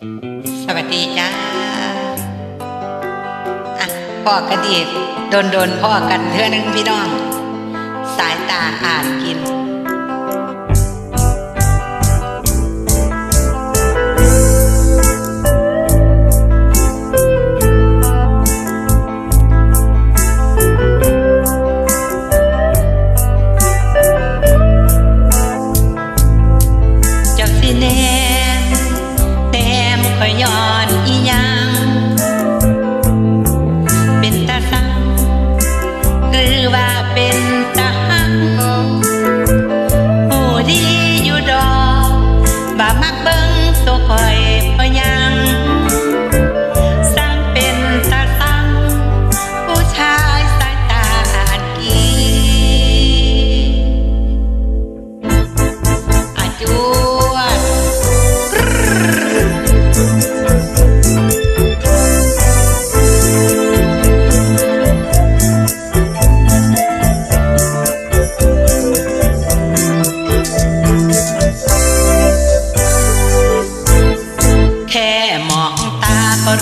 สวัสดีจ้าอะพ่อกันดีโดนโดนๆพ่อกันเทื่อนึงพี่น้อง สายตาอ่านกินเจ้าสิแน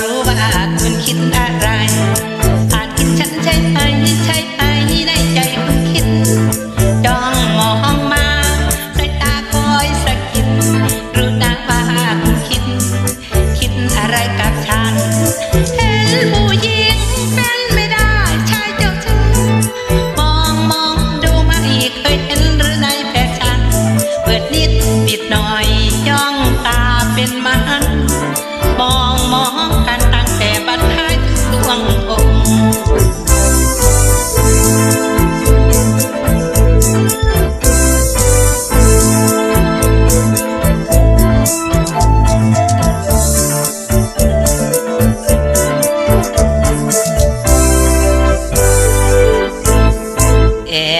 รู้ว่าคุณคิดอะไร อาจคิดฉันใช่ไหมใช่ไหมในใจคุณคิดจ้องมองมาสายตาคอยสะกิดรู้นะว่าคุณคิด คิดอะไรกับฉัน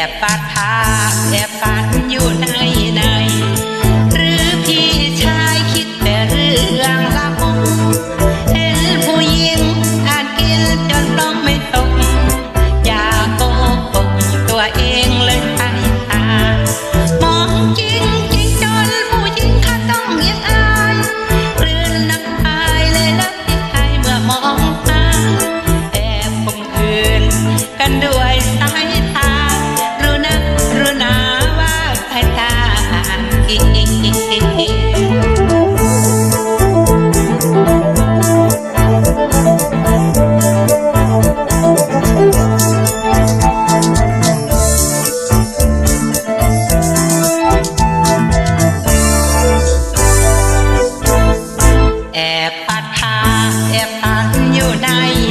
แอบปาดพาแอบปานอยู่ อยู่ใน